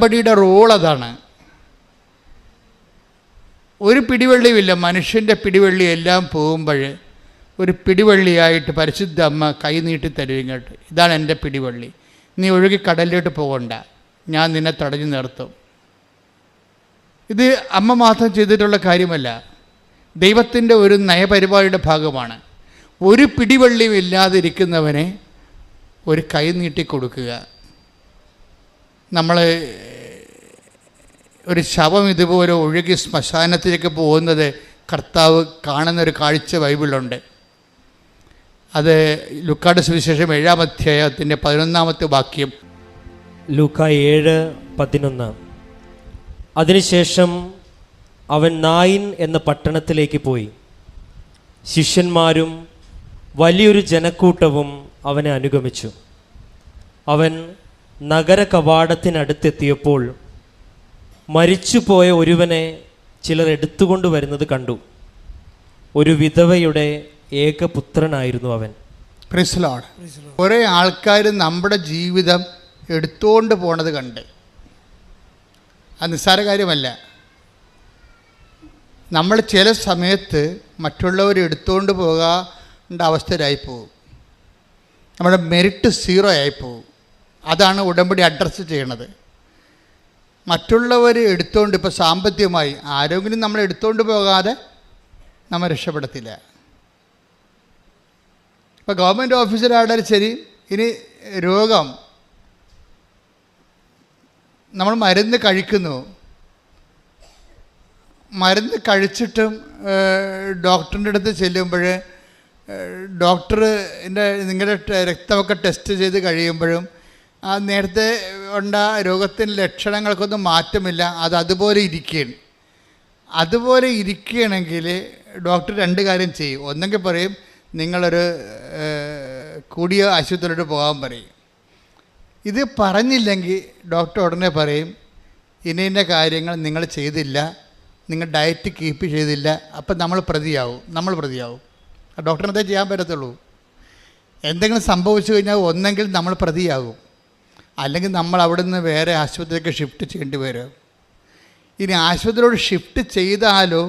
ഉടമ്പടിയുടെ റോൾ അതാണ്. ഒരു പിടിവള്ളിയുമില്ല മനുഷ്യന്റെ പിടിവള്ളി എല്ലാം പോകുമ്പോൾ ഒരു പിടിവള്ളിയായിട്ട് പരിശുദ്ധ അമ്മ കൈ നീട്ടി തരും ഇതാണ് എന്റെ പിടിവള്ളി. നീ ഒഴുകി കടലിലോട്ട് പോകണ്ട. ഞാൻ നിന്നെ തടഞ്ഞു നിർത്തും. ഇത് അമ്മ മാത്രം ചെയ്തിട്ടുള്ള കാര്യമല്ല. ദൈവത്തിന്റെ ഒരു നയപരിപാടിയുടെ ഭാഗമാണ്. ഒരു പിടിവള്ളിയും ഇല്ലാതിരിക്കുന്നവനെ ഒരു കൈ നീട്ടി കൊടുക്കുക. നമ്മൾ ഒരു ശവം ഇതുപോലെ ഒഴുകി ശ്മശാനത്തിലേക്ക് പോകുന്നത് കർത്താവ് കാണുന്നൊരു കാഴ്ച ബൈബിളുണ്ട് അത് ലുക്കാട് സുവിശേഷം ഏഴാം അധ്യായത്തിന്റെ പതിനൊന്നാമത്തെ വാക്യം. ലൂക്ക ഏഴ് പതിനൊന്ന്. അതിനുശേഷം അവൻ നായിൻ എന്ന പട്ടണത്തിലേക്ക് പോയി. ശിഷ്യന്മാരും വലിയൊരു ജനക്കൂട്ടവും അവനെ അനുഗമിച്ചു. അവൻ നഗര കവാടത്തിനടുത്തെത്തിയപ്പോൾ മരിച്ചുപോയ ഒരുവനെ ചിലർ എടുത്തുകൊണ്ട് വരുന്നത് കണ്ടു. ഒരു വിധവയുടെ ഏകപുത്രനായിരുന്നു അവൻ. പ്രിസ്ലോഡ് കുറേ ആൾക്കാർ നമ്മുടെ ജീവിതം എടുത്തുകൊണ്ട് പോണത് കണ്ട്. അത് നിസ്സാര കാര്യമല്ല. നമ്മൾ ചില സമയത്ത് മറ്റുള്ളവർ എടുത്തുകൊണ്ട് പോകേണ്ട അവസ്ഥയിലായി പോകും. നമ്മുടെ മെറിറ്റ് സീറോ ആയി പോകും. അതാണ് ഉടമ്പടി അഡ്രസ്സ് ചെയ്യണത്. മറ്റുള്ളവർ എടുത്തുകൊണ്ട് ഇപ്പോൾ സാമ്പത്തികമായി ആരെങ്കിലും നമ്മൾ എടുത്തുകൊണ്ട് പോകാതെ നമ്മൾ രക്ഷപ്പെടത്തില്ല. ഇപ്പോൾ ഗവൺമെന്റ് ഓഫീസറായാലും ശരി ഇനി രോഗം നമ്മൾ മരുന്ന് കഴിക്കുന്നു. മരുന്ന് കഴിച്ചിട്ടും ഡോക്ടറിന്റെ അടുത്ത് ചെല്ലുമ്പോൾ ഡോക്ടർ എന്റെ നിങ്ങളുടെ രക്തമൊക്കെ ടെസ്റ്റ് ചെയ്ത് കഴിയുമ്പോഴും ആ നേരത്തെ ഉണ്ട രോഗത്തിന്റെ ലക്ഷണങ്ങൾക്കൊന്നും മാറ്റമില്ല. അത് അതുപോലെ ഇരിക്കുകയാണ് അതുപോലെ ഇരിക്കുകയാണെങ്കിൽ ഡോക്ടർ രണ്ട് കാര്യം ചെയ്യും. ഒന്നെങ്കിൽ പറയും നിങ്ങളൊരു കൂടിയ ആശുപത്രിയിലോട്ട് പോകാൻ പറയും. ഇത് പറഞ്ഞില്ലെങ്കിൽ ഡോക്ടർ ഉടനെ പറയും ഇന്ന ഇന്ന കാര്യങ്ങൾ നിങ്ങൾ ചെയ്തില്ല. നിങ്ങൾ ഡയറ്റ് കീപ്പ് ചെയ്തില്ല. അപ്പം നമ്മൾ പ്രതിയാവും. നമ്മൾ പ്രതിയാവും. ഡോക്ടറിനതേ ചെയ്യാൻ പറ്റത്തുള്ളൂ. എന്തെങ്കിലും സംഭവിച്ചു കഴിഞ്ഞാൽ ഒന്നെങ്കിൽ നമ്മൾ പ്രതിയാകും. അല്ലെങ്കിൽ നമ്മൾ അവിടെ നിന്ന് വേറെ ആശുപത്രിയിലേക്ക് ഷിഫ്റ്റ് ചെയ്യേണ്ടി വരും. ഇനി ആശുപത്രിയോട് ഷിഫ്റ്റ് ചെയ്താലോ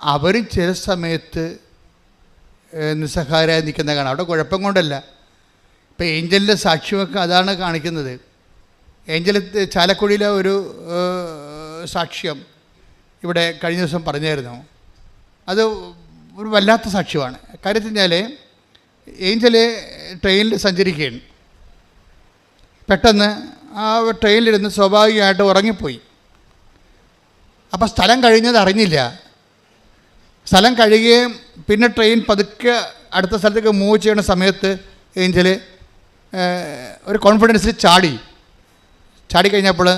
അവരും ചില സമയത്ത് നിസ്സഹാരായി നിൽക്കുന്ന കാണാം. അവിടെ കുഴപ്പം കൊണ്ടല്ല. ഇപ്പം ഏഞ്ചലിന്റെ സാക്ഷ്യമൊക്കെ അതാണ് കാണിക്കുന്നത്. ഏഞ്ചൽ ചാലക്കുടിയിലെ ഒരു സാക്ഷ്യം ഇവിടെ കഴിഞ്ഞ ദിവസം പറഞ്ഞായിരുന്നു. അത് ഒരു വല്ലാത്ത സാക്ഷ്യമാണ്. കാര്യത്തിൽ വെച്ചാൽ ഏഞ്ചൽ ട്രെയിനിൽ സഞ്ചരിക്കുകയാണ്. പെട്ടെന്ന് ആ ട്രെയിനിലിരുന്ന് സ്വാഭാവികമായിട്ട് ഉറങ്ങിപ്പോയി. അപ്പോൾ സ്ഥലം കഴിഞ്ഞത് അറിഞ്ഞില്ല. സ്ഥലം കഴിയുകയും പിന്നെ ട്രെയിൻ പതുക്കെ അടുത്ത സ്ഥലത്തേക്ക് മൂവ് ചെയ്യുന്ന സമയത്ത് ഏഞ്ചൽ ഒരു കോൺഫിഡൻസിൽ ചാടി. ചാടി കഴിഞ്ഞപ്പോൾ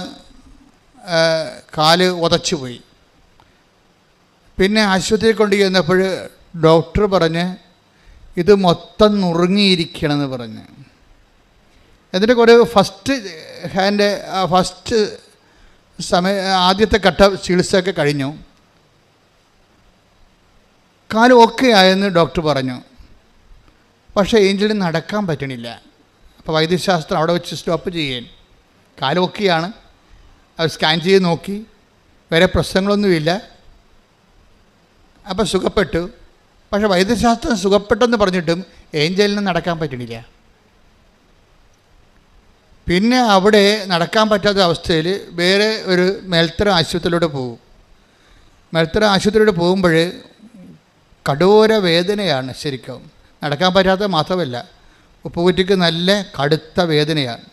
കാൽ ഉതച്ചു പോയി. പിന്നെ ആശുപത്രിയിൽ കൊണ്ട് ചെന്നപ്പോൾ ഡോക്ടർ പറഞ്ഞ് ഇത് മൊത്തം നുറുങ്ങിയിരിക്കണമെന്ന് പറഞ്ഞ്. എന്നിട്ട് കുറേ ഫസ്റ്റ് ഹാൻഡ് ഫസ്റ്റ് സമയ ആദ്യത്തെ ഘട്ട ചികിത്സയൊക്കെ കഴിഞ്ഞു. കാൽ ഓക്കെ ആയെന്ന് ഡോക്ടർ പറഞ്ഞു. പക്ഷേ ഏഞ്ചലിന് നടക്കാൻ പറ്റണില്ല. അപ്പോൾ വൈദ്യശാസ്ത്രം അവിടെ വെച്ച് സ്റ്റോപ്പ് ചെയ്യാൻ കാൽ ഓക്കെയാണ് അവർ സ്കാൻ ചെയ്ത് നോക്കി. വേറെ പ്രശ്നങ്ങളൊന്നുമില്ല. അപ്പോൾ സുഖപ്പെട്ടു. പക്ഷേ വൈദ്യശാസ്ത്രം സുഖപ്പെട്ടെന്ന് പറഞ്ഞിട്ടും ഏഞ്ചലിന് നടക്കാൻ പറ്റണില്ല. പിന്നെ അവിടെ നടക്കാൻ പറ്റാത്ത അവസ്ഥയിൽ വേറെ ഒരു മേൽത്തര ആശുപത്രിയിലൂടെ പോകും. മേൽത്തര ആശുപത്രിയിലൂടെ പോകുമ്പോൾ കടോര വേദനയാണ് ശരിക്കും. നടക്കാൻ പറ്റാത്ത മാത്രമല്ല ഉപ്പുകുറ്റിക്ക് നല്ല കടുത്ത വേദനയാണ്.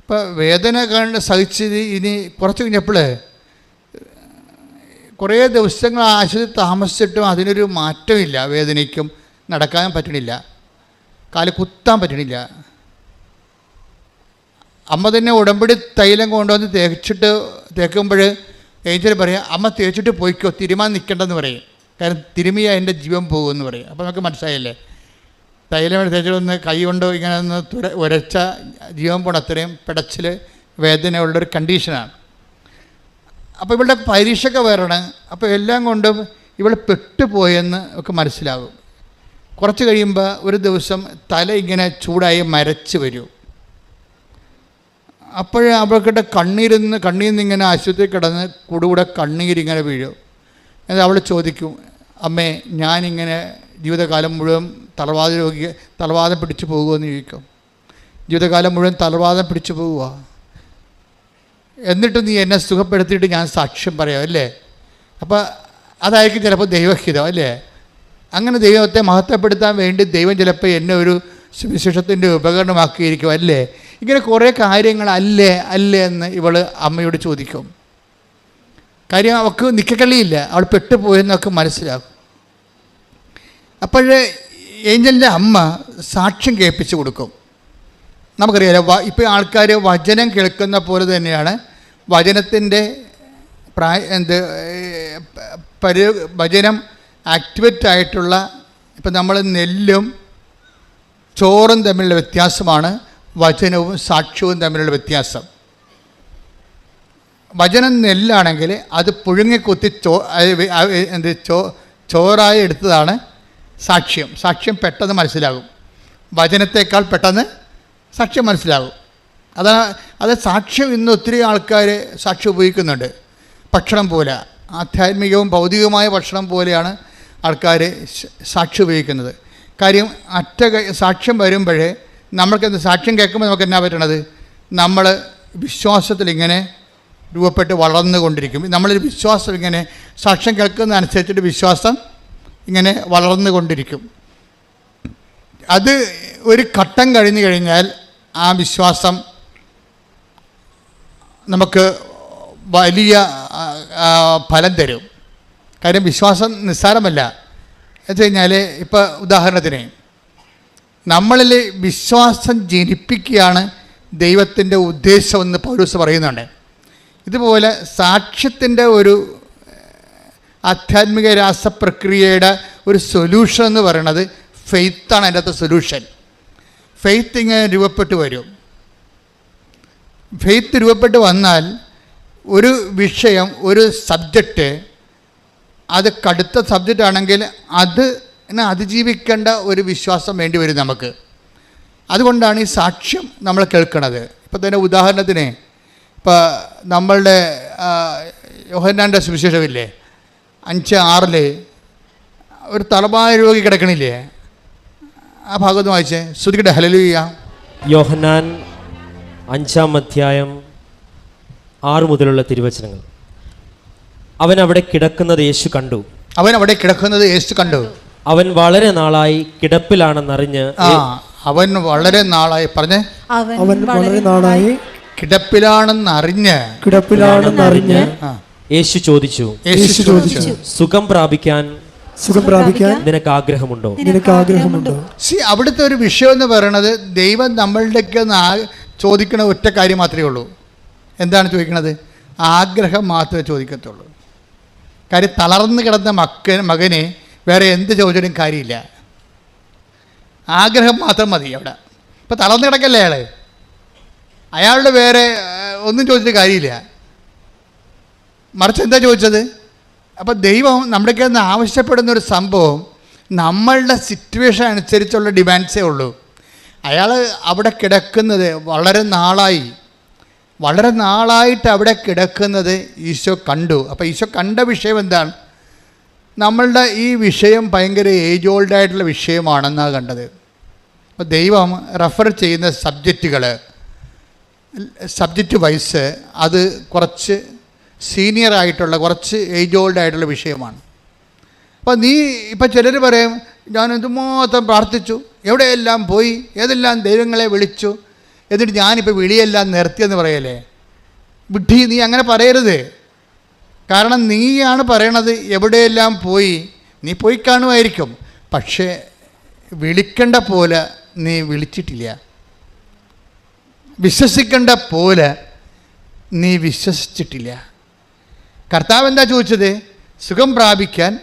ഇപ്പോൾ വേദന കണ്ട് സഹിച്ചത് ഇനി കുറച്ച് കഴിഞ്ഞപ്പോൾ കുറേ ദിവസങ്ങൾ ആശുപത്രി താമസിച്ചിട്ടും അതിനൊരു മാറ്റമില്ല വേദനയ്ക്കും നടക്കാൻ പറ്റണില്ല. കാൽ കുത്താൻ പറ്റണില്ല. അമ്മ തന്നെ ഉടമ്പടി തൈലം കൊണ്ടുവന്ന് തേച്ചിട്ട് തേക്കുമ്പോൾ ഏഞ്ചൽ പറയാം അമ്മ തേച്ചിട്ട് പോയിക്കോ തിരുമാൻ നിൽക്കണ്ടെന്ന് പറയും. കാരണം തിരുമിയ എന്റെ ജീവൻ പോകുമെന്ന് പറയും. അപ്പോൾ നമുക്ക് മനസ്സിലായില്ലേ? തൈലം തേച്ചിട്ടൊന്ന് കൈ കൊണ്ട് ഇങ്ങനെ ഒന്ന് തുര ഉരച്ച ജീവൻ പോണ അത്രയും പിടച്ചിൽ വേദനയുള്ളൊരു കണ്ടീഷനാണ്. അപ്പോൾ ഇവളുടെ പരീക്ഷയൊക്കെ വരണം അപ്പോൾ എല്ലാം കൊണ്ടും ഇവൾ പെട്ടുപോയെന്ന് ഒക്കെ മനസ്സിലാകും. കുറച്ച് കഴിയുമ്പോൾ ഒരു ദിവസം തല ഇങ്ങനെ ചൂടായി മരച്ച് വരും. അപ്പോഴേ അവൾക്കിട്ട് കണ്ണീരിന്ന് കണ്ണീരിൽ നിന്ന് ഇങ്ങനെ ആശുപത്രി കിടന്ന് കൂടുകൂടെ കണ്ണീരിങ്ങനെ വീഴും. എന്നിട്ട് അവൾ ചോദിക്കും അമ്മേ ഞാനിങ്ങനെ ജീവിതകാലം മുഴുവൻ തളർവാദ രോഗി തളർവാദം പിടിച്ചു പോകുമെന്ന് ചോദിക്കും. ജീവിതകാലം മുഴുവൻ തളർവാദം പിടിച്ചു പോവുക എന്നിട്ട് നീ എന്നെ സുഖപ്പെടുത്തിയിട്ട് ഞാൻ സാക്ഷ്യം പറയാം അല്ലേ? അപ്പോൾ അതായിരിക്കും ചിലപ്പോൾ ദൈവഹിതം അല്ലേ? അങ്ങനെ ദൈവത്തെ മഹത്വപ്പെടുത്താൻ വേണ്ടി ദൈവം ചിലപ്പോൾ എന്നെ ഒരു സുവിശേഷത്തിന്റെ ഉപകരണമാക്കിയിരിക്കും അല്ലേ ഇങ്ങനെ കുറേ കാര്യങ്ങൾ അല്ലേ അല്ലേ എന്ന് ഇവൾ അമ്മയോട് ചോദിക്കും. കാര്യം അവൾക്ക് നിക്കക്കളിയില്ല അവൾ പെട്ടുപോയെന്നൊക്കെ മനസ്സിലാകും അപ്പോഴേ ഏഞ്ചലിന്റെ അമ്മ സാക്ഷ്യം കേൾപ്പിച്ചു കൊടുക്കും. നമുക്കറിയാലോ ഇപ്പോൾ ആൾക്കാർ വചനം കേൾക്കുന്ന പോലെ തന്നെയാണ് വചനത്തിന്റെ പ്രായ എന്ത് പരി വചനം ആക്ടിവേറ്റ് ആയിട്ടുള്ള ഇപ്പം നമ്മൾ നെല്ലും ചോറും തമ്മിലുള്ള വ്യത്യാസമാണ് വചനവും സാക്ഷ്യവും തമ്മിലുള്ള വ്യത്യാസം. വചനം നെല്ലാണെങ്കിൽ അത് പുഴുങ്ങിക്കുത്തി ചോ അത് എന്ത് ചോ ചോറായി എടുത്തതാണ് സാക്ഷ്യം. സാക്ഷ്യം പെട്ടെന്ന് മനസ്സിലാകും. വചനത്തേക്കാൾ പെട്ടെന്ന് സാക്ഷ്യം മനസ്സിലാകും. അതാണ് അത് സാക്ഷ്യം ഇന്ന് ഒത്തിരി ആൾക്കാർ സാക്ഷ്യം ഉപയോഗിക്കുന്നുണ്ട്. ഭക്ഷണം പോലെ ആധ്യാത്മികവും ഭൗതികവുമായ ഭക്ഷണം പോലെയാണ് ആൾക്കാർ സാക്ഷി ഉപയോഗിക്കുന്നത്. കാര്യം അറ്റ സാക്ഷ്യം വരുമ്പോഴേ നമ്മൾക്കെന്ത് സാക്ഷ്യം കേൾക്കുമ്പോൾ നമുക്ക് എന്നാ പറ്റണത്? നമ്മൾ വിശ്വാസത്തിൽ ഇങ്ങനെ രൂപപ്പെട്ട് വളർന്നുകൊണ്ടിരിക്കും നമ്മളൊരു വിശ്വാസം ഇങ്ങനെ സാക്ഷ്യം കേൾക്കുന്നതനുസരിച്ചിട്ട് വിശ്വാസം ഇങ്ങനെ വളർന്നുകൊണ്ടിരിക്കും അത് ഒരു ഘട്ടം കഴിഞ്ഞു കഴിഞ്ഞാൽ ആ വിശ്വാസം നമുക്ക് വലിയ ഫലം തരും. കാര്യം വിശ്വാസം നിസ്സാരമല്ല. എന്ന് കഴിഞ്ഞാൽ ഇപ്പോൾ ഉദാഹരണത്തിന് നമ്മളിൽ വിശ്വാസം ജനിപ്പിക്കുകയാണ് ദൈവത്തിന്റെ ഉദ്ദേശമെന്ന് പൗരൂസ് പറയുന്നുണ്ട്. ഇതുപോലെ സാക്ഷ്യത്തിന്റെ ഒരു ആധ്യാത്മിക രാസപ്രക്രിയയുടെ ഒരു സൊല്യൂഷൻ എന്ന് പറയുന്നത് ഫെയ്ത്താണ് അതിന്റെ അകത്ത് സൊല്യൂഷൻ ഫെയ്ത്ത് ഇങ്ങനെ രൂപപ്പെട്ട് വരും. ഫെയ്ത്ത് രൂപപ്പെട്ട് വന്നാൽ ഒരു വിഷയം ഒരു സബ്ജക്റ്റ് അത് കടുത്ത സബ്ജക്റ്റ് ആണെങ്കിൽ അത് അതിജീവിക്കേണ്ട ഒരു വിശ്വാസം വേണ്ടി വരും നമുക്ക്. അതുകൊണ്ടാണ് ഈ സാക്ഷ്യം നമ്മൾ കേൾക്കുന്നത് ഇപ്പം തന്നെ ഉദാഹരണത്തിന് ഇപ്പോൾ നമ്മളുടെ യോഹന്നാന്റെ സുവിശേഷമില്ലേ? അഞ്ച് ആറിൽ ഒരു തലമായ രോഗി കിടക്കണില്ലേ? ആ ഭാഗത്ത് വായിച്ചേ. ശ്രുതിക്കട്ടെ ഹലലുയ്യ യോഹന്നാൻ അഞ്ചാം അധ്യായം ആറ് മുതലുള്ള തിരുവചനങ്ങൾ. അവൻ അവിടെ കിടക്കുന്നത് യേശു കണ്ടു. അവൻ അവിടെ കിടക്കുന്നത് യേശു കണ്ടു. അവൻ വളരെ നാളായി കിടപ്പിലാണെന്നറിഞ്ഞ് ആ അവൻ വളരെ നാളായി പറഞ്ഞ്. അവൻ വളരെ നാളായി കിടപ്പിലാണെന്ന് അറിഞ്ഞ് കിടപ്പിലാണെന്നറിഞ്ഞ് ആ. യേശു ചോദിച്ചു യേശു ചോദിച്ചു. സുഖം പ്രാപിക്കാൻ സുഖം പ്രാപിക്കാൻ നിനക്ക് ആഗ്രഹമുണ്ടോ? നിനക്ക് ആഗ്രഹമുണ്ടോ? സി അവിടുത്തെ ഒരു വിഷയം എന്ന് പറയുന്നത് ദൈവം നമ്മളുടെയൊക്കെ ഒന്ന് ആ- ചോദിക്കണ ഒറ്റ കാര്യം മാത്രമേ ഉള്ളൂ. എന്താണ് ചോദിക്കണത്? ആഗ്രഹം മാത്രമേ ചോദിക്കത്തുള്ളൂ. കാര്യം തളർന്നു കിടന്ന മക്ക മകന് വേറെ എന്ത് ചോദിച്ചാലും കാര്യമില്ല. ആഗ്രഹം മാത്രം മതി അവിടെ. ഇപ്പം തളർന്നു കിടക്കല്ലേ അയാൾ അയാളുടെ വേറെ ഒന്നും ചോദിച്ചിട്ട് കാര്യമില്ല. മറിച്ച് എന്താ ചോദിച്ചത്? അപ്പം ദൈവം നമ്മുടെയൊക്കെ നിന്ന് ആവശ്യപ്പെടുന്ന ഒരു സംഭവം നമ്മളുടെ സിറ്റുവേഷൻ അനുസരിച്ചുള്ള ഡിമാൻഡ്സേ ഉള്ളൂ. അയാൾ അവിടെ കിടക്കുന്നത് വളരെ നാളായി. വളരെ നാളായിട്ട് അവിടെ കിടക്കുന്നത് ഈശോ കണ്ടു. അപ്പോൾ ഈശോ കണ്ട വിഷയം എന്താണ്? നമ്മളുടെ ഈ വിഷയം ഭയങ്കര ഏജ് ഓൾഡ് ആയിട്ടുള്ള വിഷയമാണെന്നാണ് കണ്ടത്. അപ്പോൾ ദൈവം റെഫർ ചെയ്യുന്ന സബ്ജക്റ്റുകൾ സബ്ജക്റ്റ് വൈസ് അത് കുറച്ച് സീനിയർ ആയിട്ടുള്ള കുറച്ച് ഏജ് ഓൾഡ് ആയിട്ടുള്ള വിഷയമാണ്. അപ്പോൾ നീ ഇപ്പോൾ ചിലർ പറയും ഞാൻ എന്തുമാത്രം പ്രാർത്ഥിച്ചു? എവിടെയെല്ലാം പോയി? ഏതെല്ലാം ദൈവങ്ങളെ വിളിച്ചു? എന്നിട്ട് ഞാനിപ്പോൾ വിളിയെല്ലാം നിർത്തിയെന്ന് പറയല്ലേ? വിഡ്ഢി നീ അങ്ങനെ പറയരുത്. കാരണം നീയാണ് പറയണത് എവിടെയെല്ലാം പോയി നീ പോയി കാണുമായിരിക്കും. പക്ഷേ വിളിക്കേണ്ട പോലെ നീ വിളിച്ചിട്ടില്ല. വിശ്വസിക്കേണ്ട പോലെ നീ വിശ്വസിച്ചിട്ടില്ല. കർത്താവ് എന്താ ചോദിച്ചത്? സുഖം പ്രാപിക്കാൻ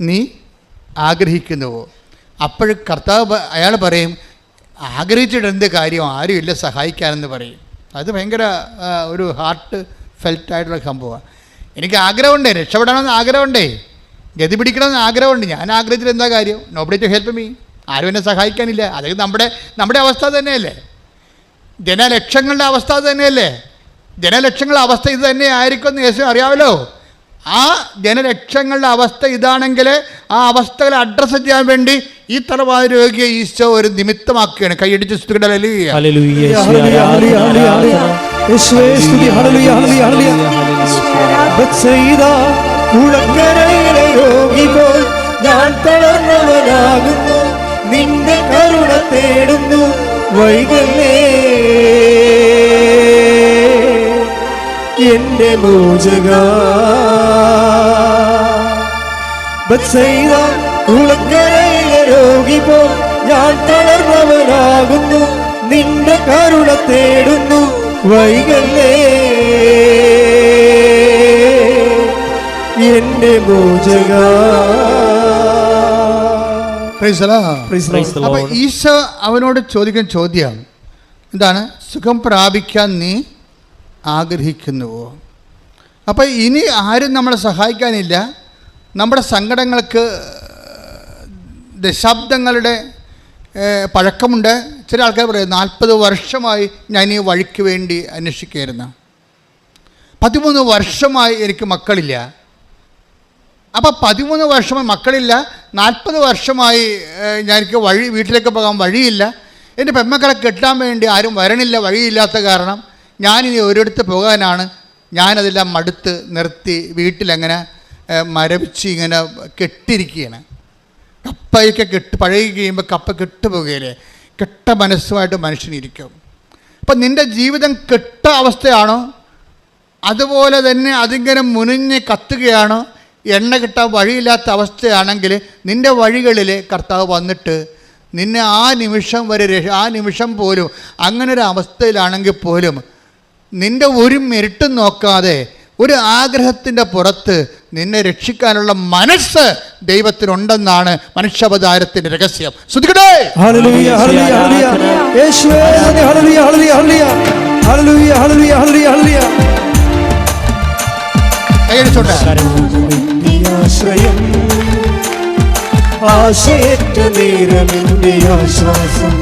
നീ ആഗ്രഹിക്കുന്നുവോ? അപ്പോൾ കർത്താവ് അയാൾ പറയും ആഗ്രഹിച്ചിട്ട് എന്ത് കാര്യം ആരുമില്ല സഹായിക്കാനെന്ന് പറയും. അത് ഭയങ്കര ഒരു ഹാർട്ട് ഫെൽറ്റായിട്ടുള്ള സംഭവമാണ്. എനിക്ക് ആഗ്രഹമുണ്ട് രക്ഷപ്പെടണമെന്ന് ആഗ്രഹമുണ്ടേ. ഗതി പിടിക്കണമെന്ന് ആഗ്രഹമുണ്ട്. ഞാൻ ആഗ്രഹിച്ചിട്ട് എന്താ കാര്യം? നോബഡി ടു ഹെൽപ്പ് മീ ആരും എന്നെ സഹായിക്കാനില്ല. അതായത് നമ്മുടെ നമ്മുടെ അവസ്ഥ തന്നെയല്ലേ? ജനലക്ഷങ്ങളുടെ അവസ്ഥ തന്നെയല്ലേ? ജനലക്ഷങ്ങളുടെ അവസ്ഥ ഇത് തന്നെ ആയിരിക്കും എന്ന് യേശു അറിയാമല്ലോ. ആ ജനലക്ഷങ്ങളുടെ അവസ്ഥ ഇതാണെങ്കിൽ ആ അവസ്ഥകൾ അഡ്രസ്സ് ചെയ്യാൻ വേണ്ടി ഈ തലവായ രോഗിയെ ഈശോ ഒരു നിമിത്തമാക്കുകയാണ്. കൈയടിച്ച് രോഗി പോൽ ഞാൻ തളർന്നവനാകുന്നു. നിന്റെ കരുണ തേടുന്നു. വൈകല്ലേ എന്റെ മോചക കുളക്കരയിലെ രോഗി പോൽ ഞാൻ തളർന്നവനാകുന്നു. നിന്റെ കരുണ തേടുന്നു. വൈകല്ലേ. എന്റെ മോചക. ഈശ ഈശോ അവനോട് ചോദിക്കുന്ന ചോദ്യം എന്താണ്? സുഖം പ്രാപിക്കാൻ നീ ആഗ്രഹിക്കുന്നുവോ? അപ്പോൾ ഇനി ആരും നമ്മളെ സഹായിക്കാനില്ല. നമ്മുടെ സങ്കടങ്ങൾക്ക് ദശാബ്ദങ്ങളുടെ പഴക്കമുണ്ട്. ചില ആൾക്കാർ പറയും നാൽപ്പത് വർഷമായി ഞാൻ ഈ വഴിക്ക് വേണ്ടി അന്വേഷിക്കുകയായിരുന്നു. പതിമൂന്ന് വർഷമായി എനിക്ക് മക്കളില്ല. അപ്പോൾ പതിമൂന്ന് വർഷമായി മക്കളില്ല. നാൽപ്പത് വർഷമായി ഞാൻ എനിക്ക് വഴി വീട്ടിലേക്ക് പോകാൻ വഴിയില്ല. എന്റെ പെമ്മക്കളെ കെട്ടാൻ വേണ്ടി ആരും വരണില്ല. വഴിയില്ലാത്ത കാരണം ഞാനിനി ഒരിടത്ത് പോകാനാണ് ഞാനതെല്ലാം മടുത്ത് നിർത്തി വീട്ടിലങ്ങനെ മരവിച്ച് ഇങ്ങനെ കെട്ടിരിക്കുകയാണ്. കപ്പയൊക്കെ കെട്ട് പഴകി കഴിയുമ്പോൾ കപ്പ കെട്ടുപോകുകയില്ലേ കെട്ട മനസ്സുമായിട്ട് മനുഷ്യനിരിക്കും. അപ്പം നിന്റെ ജീവിതം കെട്ട അവസ്ഥയാണോ? അതുപോലെ തന്നെ അതിങ്ങനെ മുനിഞ്ഞ് കത്തുകയാണോ? എണ്ണ കിട്ടാൻ വഴിയില്ലാത്ത അവസ്ഥയാണെങ്കിൽ നിന്റെ വഴികളിൽ കർത്താവ് വന്നിട്ട് നിന്നെ ആ നിമിഷം വരെ ആ നിമിഷം പോലും അങ്ങനെ ഒരു അവസ്ഥയിലാണെങ്കിൽ പോലും നിന്റെ ഒരു മെരിട്ടും നോക്കാതെ ഒരു ആഗ്രഹത്തിന്റെ പുറത്ത് നിന്നെ രക്ഷിക്കാനുള്ള മനസ്സ് ദൈവത്തിനുണ്ടെന്നാണ് മനുഷ്യാവതാരത്തിന്റെ രഹസ്യം. ശ്രദ്ധിക്കട്ടെ? Hallelujah hallelujah hallelujah. യേശുവേ നന്ദി. Hallelujah hallelujah hallelujah. Hallelujah hallelujah hallelujah hallelujah. കൈയടിച്ചോട്ടെ? നിന്റെ ആശ്രയം ആശയറ്റ നേരം ആശ്വാസം.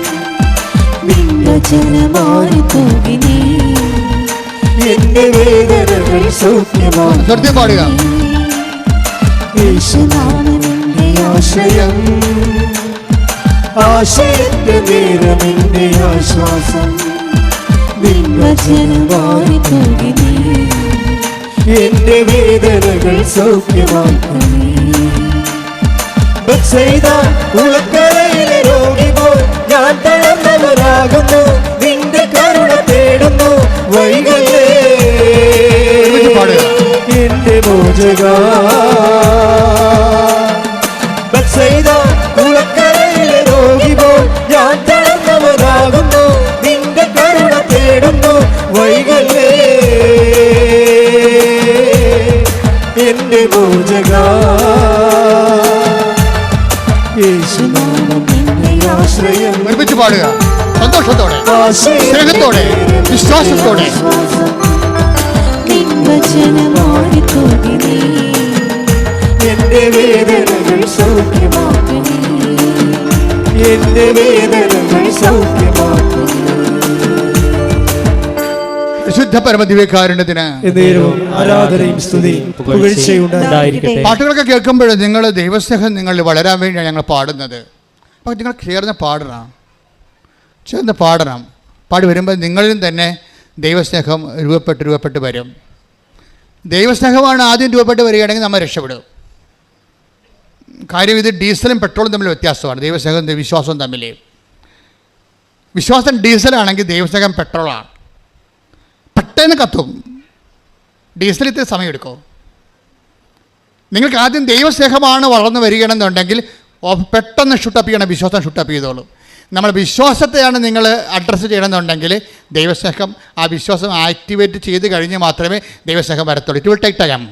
ജനമായി തൂകി നീ എന്റെ വേദനകൾ സൗഖ്യമാണ് നിർത്തി പാടുക. ആശ്വാസം. എന്റെ വേദനകൾ സൗഖ്യമാക്കും ഉളക്കരയിലെ രോഗി പോൽ ഞാൻ തളർന്നവരാകുന്നു. നിന്റെ കരുണ തേടുന്നു. വൈകല്ലേ മോചക ചെയ്ത ഉളക്കരയിലെ രോഗി പോൽ ഞാൻ തളർന്നവരാകുന്നു നിന്റെ കരുണ തേടുന്നു വൈകല്ലേ എന്റെ നിന്റെ ആശ്രയം ഒരുമിച്ച് പാടുക. സന്തോഷത്തോടെ സ്നേഹത്തോടെ വിശ്വാസത്തോടെ. ജനമായി തൂകി നീ എന്റെ വേദനകൾ സൗഖ്യമാക്കും എന്റെ വേദനകൾ സൗഖ്യമാക്കും വിശുദ്ധ പരമദിവ്യകാരുണ്യത്തിന് എന്നേരവും ആരാധനയും സ്തുതിയും പുകഴ്ചയും ഉണ്ടായിരിക്കട്ടെ. പാട്ടുകളൊക്കെ കേൾക്കുമ്പോൾ നിങ്ങൾ ദൈവസ്നേഹം നിങ്ങൾ വളരാൻ വേണ്ടിയാണ് ഞങ്ങൾ പാടുന്നത്. അപ്പോൾ നിങ്ങൾ ചേർന്ന് പാടണം. ചേർന്ന് പാടണം. പാടി വരുമ്പോൾ നിങ്ങളിലും തന്നെ ദൈവസ്നേഹം രൂപപ്പെട്ട് രൂപപ്പെട്ട് വരും. ദൈവസ്നേഹമാണ് ആദ്യം രൂപപ്പെട്ട് വരികയാണെങ്കിൽ നമ്മൾ രക്ഷപ്പെടും. കാര്യം ഇത് ഡീസലും പെട്രോളും തമ്മിൽ വ്യത്യാസമാണ്. ദൈവസ്നേഹം വിശ്വാസവും തമ്മിൽ വിശ്വാസം ഡീസലാണെങ്കിൽ ദൈവസ്നേഹം പെട്രോളാണ്. പെട്ടെന്ന് കത്തും. ഡീസൽ ഇത്തിരി സമയമെടുക്കും നിങ്ങൾക്ക് ആദ്യം ദൈവസ്നേഹമാണ് വളർന്നു വരികയാണെന്നുണ്ടെങ്കിൽ പെട്ടെന്ന് ഷുട്ടപ്പ് ചെയ്യണം വിശ്വാസം ഷുട്ടപ്പ് ചെയ്തോളും. നമ്മൾ വിശ്വാസത്തെയാണ് നിങ്ങൾ അഡ്രസ്സ് ചെയ്യണമെന്നുണ്ടെങ്കിൽ ദൈവസ്നേഹം ആ വിശ്വാസം ആക്ടിവേറ്റ് ചെയ്ത് കഴിഞ്ഞ് മാത്രമേ ദൈവസ്നേഹം വരത്തുള്ളൂ. ഇറ്റ് വിൽ ടേക്ക് ടൈം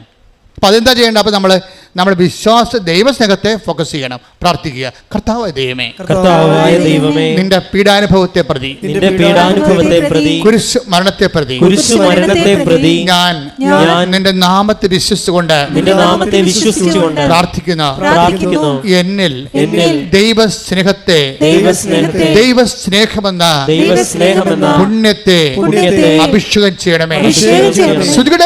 അപ്പോൾ അതെന്താ ചെയ്യേണ്ടത്? അപ്പോൾ നമ്മൾ നമ്മുടെ വിശ്വാസ ദൈവസ്നേഹത്തെ ഫോക്കസ് ചെയ്യണം. പ്രാർത്ഥിക്കുക. കർത്താവ് ദൈവമേ. കർത്താവായ ദൈവമേ. നിന്റെ പീഡാനുഭവത്തെ പ്രതി. നിന്റെ പീഡാനുഭവത്തെ പ്രതി. കുരിശ് മരണത്തെ പ്രതി. കുരിശു മരണത്തെ പ്രതി. ഞാൻ. ഞാൻ. നിന്റെ നാമത്തെ വിശ്വസിച്ചുകൊണ്ട് നിന്റെ നാമത്തെ വിശ്വസിച്ചുകൊണ്ട് പ്രാർത്ഥിക്കുന്നു. പ്രാർത്ഥിക്കുന്നു. എന്നിൽ എന്നിൽ ദൈവസ്നേഹത്തെ ദൈവസ്നേഹത്തെ ദൈവസ്നേഹമെന്ന ദൈവസ്നേഹമെന്ന പുണ്യത്തെ പുണ്യത്തെ അഭിഷേകം ചെയ്യണമേ. ശ്രുതികട